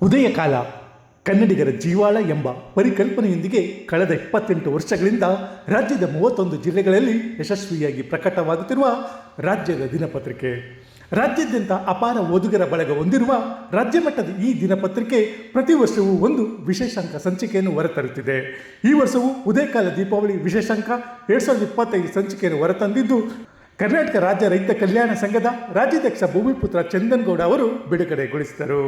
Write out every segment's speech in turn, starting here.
ಉದಯ ಕಾಲ ಕನ್ನಡಿಗರ ಜೀವಾಳ ಎಂಬ ಪರಿಕಲ್ಪನೆಯೊಂದಿಗೆ ಕಳೆದ ಇಪ್ಪತ್ತೆಂಟು ವರ್ಷಗಳಿಂದ ರಾಜ್ಯದ ಮೂವತ್ತೊಂದು ಜಿಲ್ಲೆಗಳಲ್ಲಿ ಯಶಸ್ವಿಯಾಗಿ ಪ್ರಕಟವಾಗುತ್ತಿರುವ ರಾಜ್ಯದ ದಿನಪತ್ರಿಕೆ. ರಾಜ್ಯಾದ್ಯಂತ ಅಪಾರ ಓದುಗರ ಬಳಗ ಹೊಂದಿರುವ ರಾಜ್ಯ ಮಟ್ಟದ ಈ ದಿನಪತ್ರಿಕೆ ಪ್ರತಿ ವರ್ಷವೂ ಒಂದು ವಿಶೇಷಾಂಕ ಸಂಚಿಕೆಯನ್ನು ಹೊರತರುತ್ತಿದೆ. ಈ ವರ್ಷವೂ ಉದಯಕಾಲ ದೀಪಾವಳಿ ವಿಶೇಷಾಂಕ ಎರಡ್ ಸಾವಿರದ ಇಪ್ಪತ್ತೈದು ಸಂಚಿಕೆಯನ್ನು ಹೊರತಂದಿದ್ದು, ಕರ್ನಾಟಕ ರಾಜ್ಯ ರೈತ ಕಲ್ಯಾಣ ಸಂಘದ ರಾಜ್ಯಾಧ್ಯಕ್ಷ ಭೂಮಿಪುತ್ರ ಚಂದನ್ಗೌಡ ಅವರು ಬಿಡುಗಡೆಗೊಳಿಸಿದರು.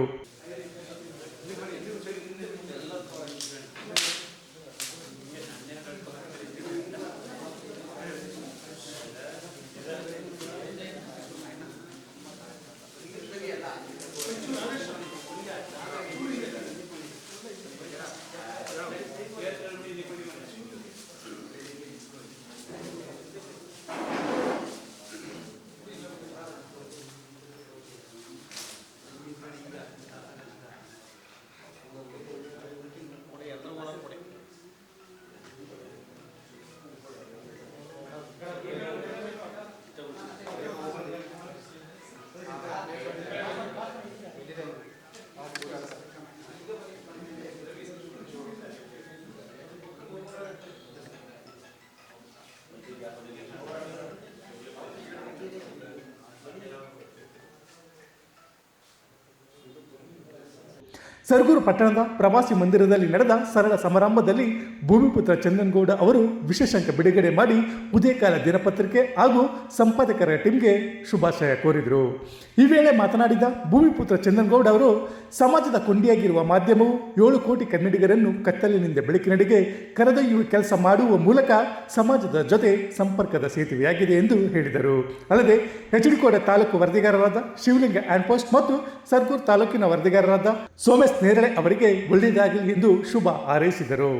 ಸರಗೂರು ಪಟ್ಟಣದ ಪ್ರವಾಸಿ ಮಂದಿರದಲ್ಲಿ ನಡೆದ ಸರಳ ಸಮಾರಂಭದಲ್ಲಿ ಭೂಮಿಪುತ್ರ ಚಂದನ್ಗೌಡ ಅವರು ವಿಶೇಷಾಂಕ ಬಿಡುಗಡೆ ಮಾಡಿ ಉದಯಕಾಲ ದಿನಪತ್ರಿಕೆ ಹಾಗೂ ಸಂಪಾದಕರ ಟೀಮ್ಗೆ ಶುಭಾಶಯ ಕೋರಿದರು. ಈ ವೇಳೆ ಮಾತನಾಡಿದ ಭೂಮಿಪುತ್ರ ಚಂದನ್ಗೌಡ ಅವರು, ಸಮಾಜದ ಕೊಂಡಿಯಾಗಿರುವ ಮಾಧ್ಯಮವು ಏಳು ಕೋಟಿ ಕನ್ನಡಿಗರನ್ನು ಕತ್ತಲಿನಿಂದ ಬೆಳಕಿನಡೆಗೆ ಕರೆದೊಯ್ಯುವ ಕೆಲಸ ಮಾಡುವ ಮೂಲಕ ಸಮಾಜದ ಜೊತೆ ಸಂಪರ್ಕದ ಸೇತುವೆಯಾಗಿದೆ ಎಂದು ಹೇಳಿದರು. ಅಲ್ಲದೆ ಹೆಚ್ಡಿಕೋಟೆ ತಾಲೂಕು ವರದಿಗಾರರಾದ ಶಿವಲಿಂಗ ಆ್ಯಂಡ್ ಪೋಸ್ಟ್ ಮತ್ತು ಸರ್ಗೂರು ತಾಲೂಕಿನ ವರದಿಗಾರರಾದ ಸೋಮೇಶ್ ನೇರಳೆ ಅವರಿಗೆ ಒಳ್ಳೆಯದಾಗಲಿ ಎಂದು ಶುಭ ಹಾರೈಸಿದರು.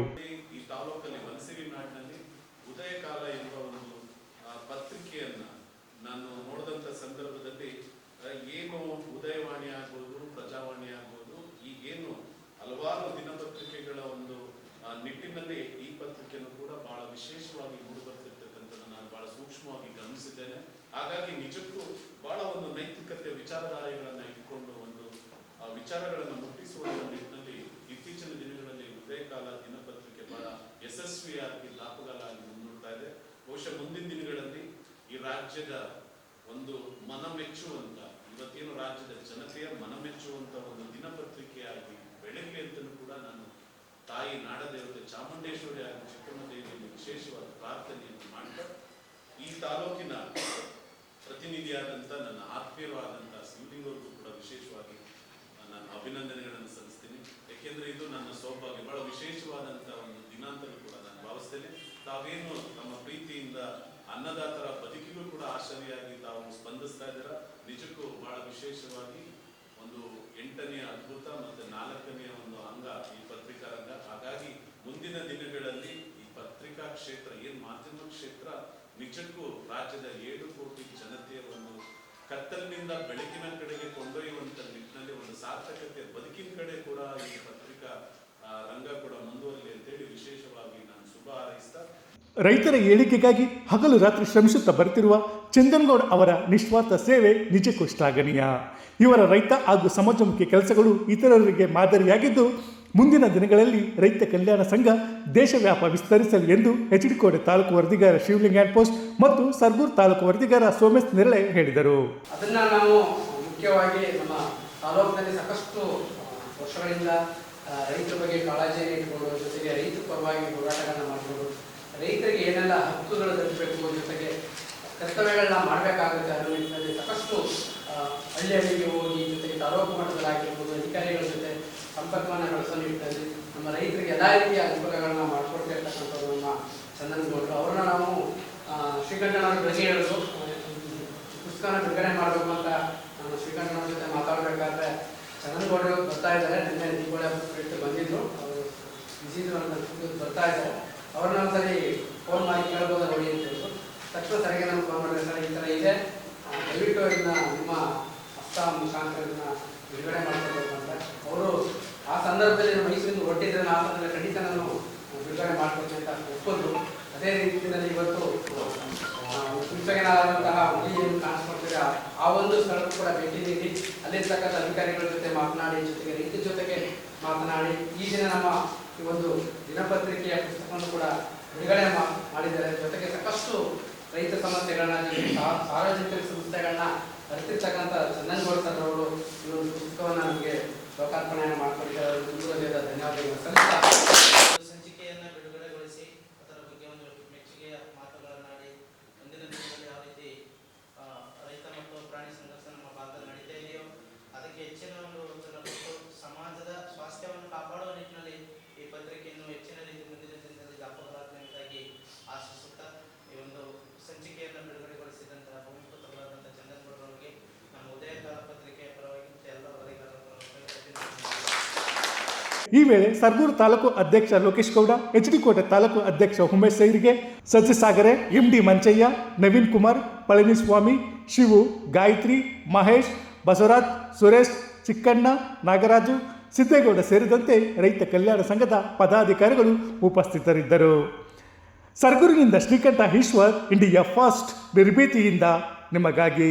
ಹಲವಾರು ದಿನಪತ್ರಿಕೆಗಳ ಒಂದು ನಿಟ್ಟಿನಲ್ಲಿ ಈ ಪತ್ರಿಕೆಯನ್ನು ಕೂಡ ಬಹಳ ವಿಶೇಷವಾಗಿ ನಾನು ಬಹಳ ಸೂಕ್ಷ್ಮವಾಗಿ ಗಮನಿಸಿದ್ದೇನೆ. ಹಾಗಾಗಿ ನಿಜಕ್ಕೂ ಬಹಳ ಒಂದು ನೈತಿಕತೆ ವಿಚಾರಧಾರೆಗಳನ್ನ ವಿಚಾರಗಳನ್ನು ಮುಟ್ಟಿಸುವ ನಿಟ್ಟಿನಲ್ಲಿ ಇತ್ತೀಚಿನ ದಿನಗಳಲ್ಲಿ ಉದಯಕಾಲ ದಿನಪತ್ರಿಕೆ ಬಹಳ ಯಶಸ್ವಿಯಾಗಿ ಲಾಭಗಳಾಗಿ ಮುನ್ನೋಡ್ತಾ ಇದೆ. ಬಹುಶಃ ಮುಂದಿನ ದಿನಗಳಲ್ಲಿ ಈ ರಾಜ್ಯದ ಒಂದು ಮನ ಮೆಚ್ಚುವಂತ ಇವತ್ತೇನು ರಾಜ್ಯದ ಜನತೆಯ ಮನ ಮೆಚ್ಚುವಂತ ಒಂದು ದಿನಪತ್ರಿಕೆಯಾಗಿ ಬೆಳಗ್ಗೆ ಅಂತಲೂ ಕೂಡ ನಾನು ತಾಯಿ ನಾಡದೇವತೆ ಚಾಮುಂಡೇಶ್ವರಿ ಹಾಗೂ ಚಿಕ್ಕಮ್ಮ ದೇವಿಯನ್ನು ವಿಶೇಷವಾದ ಪ್ರಾರ್ಥನೆಯನ್ನು ಮಾಡ್ತಾ ಈ ತಾಲೂಕಿನ ಪ್ರತಿನಿಧಿಯಾದಂಥ ನನ್ನ ಆತ್ಮೀಯರಾದಂಥ ಶಿವಲಿಂಗವ್ರಿಗೂ ಕೂಡ ವಿಶೇಷವಾಗಿ ನಾನು ಅಭಿನಂದನೆಗಳನ್ನು ಸಲ್ಲಿಸ್ತೀನಿ. ಯಾಕೆಂದ್ರೆ ಇದು ನನ್ನ ಸೌಭಾಗ್ಯ. ಬಹಳ ವಿಶೇಷವಾದಂತಹ ಒಂದು ದಿನ ಕೂಡ ನಾನು ಭಾವಿಸ್ತೇನೆ. ತಾವೇನು ತಮ್ಮ ಪ್ರೀತಿಯಿಂದ ಅನ್ನದಾತರ ಬದುಕಿಗೂ ಕೂಡ ಆಶ್ಚರ್ಯಾಗಿ ತಾವು ಸ್ಪಂದಿಸ್ತಾ ಇದ್ದೀರ? ನಿಜಕ್ಕೂ ಬಹಳ ವಿಶೇಷವಾಗಿ ಒಂದು ಎಂಟನೆಯ ಅದ್ಭುತ ಮತ್ತೆ ನಾಲ್ಕನೆಯ ಒಂದು ಅಂಗ ಈ ಪತ್ರಿಕಾ ರಂಗ ಹಾಗಾಗಿ ಮುಂದಿನ ದಿನಗಳಲ್ಲಿ ಈ ಪತ್ರಿಕಾ ಕ್ಷೇತ್ರ, ಏನ್ ಮಾಧ್ಯಮ ಕ್ಷೇತ್ರ, ನಿಜಕ್ಕೂ ರಾಜ್ಯದ ಏಳು ಕೋಟಿ ಜನತೆಯ ಒಂದು ಕತ್ತಲಿನಿಂದ ಬೆಳಕಿನ ಕಡೆಗೆ ಕೊಂಡೊಯ್ಯುವಂತ ನಿಟ್ಟಿನಲ್ಲಿ ಒಂದು ಸಾರ್ಥಕತೆ ಬದುಕಿನ ಕಡೆ ಕೂಡ ಈ ಪತ್ರಿಕಾ ಆ, ರಂಗ ಕೂಡ ಮುಂದುವರಲಿ ಅಂತೇಳಿ ವಿಶೇಷವಾಗಿ ನಾನು ಶುಭ ಹಾರೈಸ್ತಾ ರೈತರ ಏಳಿಗೆಗಾಗಿ ಹಗಲು ರಾತ್ರಿ ಶ್ರಮಿಸುತ್ತಾ ಬರುತ್ತಿರುವ ಚಂದನ್ಗೌಡ ಅವರ ನಿಸ್ವಾರ್ಥ ಸೇವೆ ನಿಜಕ್ಕೂ ಶ್ಲಾಘನೀಯ ಇವರ ರೈತ ಹಾಗೂ ಸಮಾಜಮುಖಿ ಕೆಲಸಗಳು ಇತರರಿಗೆ ಮಾದರಿಯಾಗಿದ್ದು, ಮುಂದಿನ ದಿನಗಳಲ್ಲಿ ರೈತ ಕಲ್ಯಾಣ ಸಂಘ ದೇಶವ್ಯಾಪ ವಿಸ್ತರಿಸಲಿ ಎಂದು ಎಚ್ ಡಿ ಕೋಟೆ ತಾಲೂಕು ವರದಿಗಾರ ಶಿವಲಿಂಗ ಆ್ಯಂಡ್ ಪೋಸ್ಟ್ ಮತ್ತು ಸರ್ಗೂರ್ ತಾಲೂಕು ವರದಿಗಾರ ಸೋಮೇಶ್ ನೆರಳೆ ಹೇಳಿದರು. ಅದನ್ನ ನಾವು ಮುಖ್ಯವಾಗಿ ನಮ್ಮ ತಾಲೂಕಿನಲ್ಲಿ ಸಾಕಷ್ಟು ವರ್ಷಗಳಿಂದ ರೈತರ ಬಗ್ಗೆ ಕಾಳಜಿಯನ್ನು ಇಟ್ಕೊಂಡು ಜೊತೆಗೆ ರೈತ ಪರವಾಗಿ ಹೋರಾಟಗಳನ್ನ ಮಾಡಿಕೊಂಡು ರೈತರಿಗೆ ಏನೆಲ್ಲ ಹಕ್ಕುಗಳು ತಲುಪಬೇಕು ಜೊತೆಗೆ ಕರ್ತವ್ಯಗಳನ್ನ ಮಾಡಬೇಕಾಗುತ್ತೆ ಅನ್ನೋ ನಿಟ್ಟಿನಲ್ಲಿ ಸಾಕಷ್ಟು ಹಳ್ಳಿ ಹಳ್ಳಿಗೆ ಹೋಗಿ ಜೊತೆಗೆ ತಾಲೂಕು ಮಟ್ಟದಲ್ಲಾಗಿರ್ಬೋದು, ಅಧಿಕಾರಿಗಳ ಜೊತೆ ಸಂಪರ್ಕವನ್ನು ಬೆಳೆಸೋ ನಿಟ್ಟಿನಲ್ಲಿ ನಮ್ಮ ರೈತರಿಗೆ ಎಲ್ಲ ರೀತಿಯ ಅನುಕೂಲಗಳನ್ನ ಮಾಡಿಕೊಡ್ತಾ ಇರ್ತಕ್ಕಂಥದ್ದು ನಮ್ಮ ಚಂದನಗೌಡರು ಅವ್ರನ್ನ ನಾವು ಶ್ರೀಕಂಠನವ್ರ ಬಗ್ಗೆ ಹೇಳೋದು ಪುಸ್ತಕನ ಬಿಡುಗಡೆ ಮಾಡಬೇಕು ಅಂತ ನಾನು ಶ್ರೀಕಂಠನವ್ರ ಜೊತೆ ಮಾತಾಡಬೇಕಾದ್ರೆ ಚಂದನಗೌಡರು ಬರ್ತಾ ಇದ್ದಾರೆ. ನಿನ್ನೆ ದೀಪಾವಳಿ ಪ್ರಯುಕ್ತ ಬಂದಿದ್ರು. ಅವರು ಬಿಸಿದ್ರು ಅಂತ ಬರ್ತಾ ಇದ್ದಾರೆ. ಅವ್ರನ್ನ ಒಂದ್ಸರಿ ಫೋನ್ ಮಾಡಿ ಕೇಳ್ಬೋದು ನೋಡಿ ಅಂತ ಹೇಳಿದ್ರು ತಕ್ಷಣ ಸರಿಗೆ ನಮ್ಗೆ ಫೋನ್ ಮಾಡಿದ್ರೆ ಸರ್, ಈ ಥರ ಇದೆ. ದಯವಿಟ್ಟು ಇದನ್ನ ನಿಮ್ಮ ಹಸ್ತ ಮುಖಾಂತರ ಬಿಡುಗಡೆ ಮಾಡ್ಕೊಳ್ಬೇಕು ಅಂತ. ಅವರು ಆ ಸಂದರ್ಭದಲ್ಲಿ ಮೈಸೂರಿಂದ ಹೊರಟಿದ್ರೆ ಆ ಸಂದರ್ಭದಲ್ಲಿ ಖಂಡಿತ ನಾನು ಬಿಡುಗಡೆ ಮಾಡ್ಕೊಳ್ತೀನಿ ಅಂತ ಒಪ್ಪಿದ್ರು ಅದೇ ರೀತಿಯಲ್ಲಿ ಇವತ್ತು ಪುಸ್ತಕನಾದಂತಹ ಹುಡುಗಿಯನ್ನು ಆ ಒಂದು ಸ್ಥಳಕ್ಕೂ ಕೂಡ ಭೇಟಿ ನೀಡಿ, ಅಲ್ಲಿರ್ತಕ್ಕಂಥ ಅಧಿಕಾರಿಗಳ ಜೊತೆ ಮಾತನಾಡಿ, ಜೊತೆಗೆ ರೈತರ ಜೊತೆಗೆ ಮಾತನಾಡಿ, ಈ ದಿನ ನಮ್ಮ ಈ ಒಂದು ದಿನಪತ್ರಿಕೆಯ ಪುಸ್ತಕವನ್ನು ಕೂಡ ಬಿಡುಗಡೆ ಮಾಡಿದ್ದಾರೆ. ಜೊತೆಗೆ ಸಾಕಷ್ಟು ರೈತ ಸಮಸ್ಯೆಗಳನ್ನ ಸಾರ್ವಜನಿಕ ಸಂಸ್ಥೆಗಳನ್ನ ಅರಿತಿರ್ತಕ್ಕಂಥ ಚಂದನ್ಗೌಡ ಸರ್ ಅವರು ಈ ಒಂದು ಪುಸ್ತಕವನ್ನು ನಮಗೆ ಲೋಕಾರ್ಪಣೆಯನ್ನು ಮಾಡಿಕೊಂಡಿದ್ದಾರೆ. ಧನ್ಯವಾದಗಳು. ಸಲ್ಲಿಸ್ತಾ ಒಂದು ಸಂಚಿಕೆಯನ್ನ ಬಿಡುಗಡೆಗೊಳಿಸಿ ಅದರ ಬಗ್ಗೆ ಒಂದು ಮೆಚ್ಚುಗೆಯ ಮಾತುಗಳನ್ನಾಡಿ ಮುಂದಿನ ದಿನಗಳಲ್ಲಿ ಯಾವ ರೀತಿ ಆ, ರೈತ ಮತ್ತು ಪ್ರಾಣಿ ಸಂಘರ್ಷ ನಮ್ಮ ಭಾಗದಲ್ಲಿ ನಡೀತಾ ಇದೆಯೋ ಅದಕ್ಕೆ ಹೆಚ್ಚಿನ ಒಂದು ಒತ್ತಡ ಕೊಟ್ಟು ಸಮಾಜದ ಸ್ವಾಸ್ಥ್ಯವನ್ನು ಕಾಪಾಡುವ ನಿಟ್ಟಿನಲ್ಲಿ ಈ ಪತ್ರಿಕೆಯನ್ನು ಹೆಚ್ಚಿನ ರೀತಿ ಮುಂದಿನ ದಿನದಲ್ಲಿ ದಾಖಲಾಗಬೇಕಾಗಿ ಆಶಿಸುತ್ತಾ ಈ ಒಂದು ಸಂಚಿಕೆಯನ್ನು ಬಿಡುಗಡೆಗೊಳಿಸಿದಂತಹ ಭೂಮಿಪುತ್ರರಾದಂಥ ಚಂದನ್ಗೌಡರವರಿಗೆ ನಮ್ಮ ಉದಯಕಾಲ ಪತ್ರಿಕೆಯ ಪರವಾಗಿ ಮತ್ತು ಎಲ್ಲ ವರದಿಗಾರರ ಪರವಾಗಿ ಅಭಿನಂದನೆಗಳು. ಈ ವೇಳೆ ಸರ್ಗೂರು ತಾಲೂಕು ಅಧ್ಯಕ್ಷ ಲೋಕೇಶ್ ಗೌಡ, ಎಚ್ ಡಿ ಕೋಟೆ ತಾಲೂಕು ಅಧ್ಯಕ್ಷ ಉಮೇಶ್ ಸೈರಿಗೆ ಸಜ್ಜಸಾಗರೆ ಎಂ ಡಿ ಮಂಚಯ್ಯ, ನವೀನ್ ಕುಮಾರ್, ಪಳನಿಸ್ವಾಮಿ, ಶಿವು, ಗಾಯತ್ರಿ, ಮಹೇಶ್, ಬಸವರಾಜ್, ಸುರೇಶ್, ಚಿಕ್ಕಣ್ಣ, ನಾಗರಾಜು, ಸಿದ್ದೇಗೌಡ ಸೇರಿದಂತೆ ರೈತ ಕಲ್ಯಾಣ ಸಂಘದ ಪದಾಧಿಕಾರಿಗಳು ಉಪಸ್ಥಿತರಿದ್ದರು. ಸರ್ಗೂರಿನಿಂದ ಶ್ರೀಕಂಠ ಈಶ್ವರ್, ಇಂಡಿಯಾ ಫಾಸ್ಟ್ ನಿರ್ಭೀತಿಯಿಂದ ನಿಮಗಾಗಿ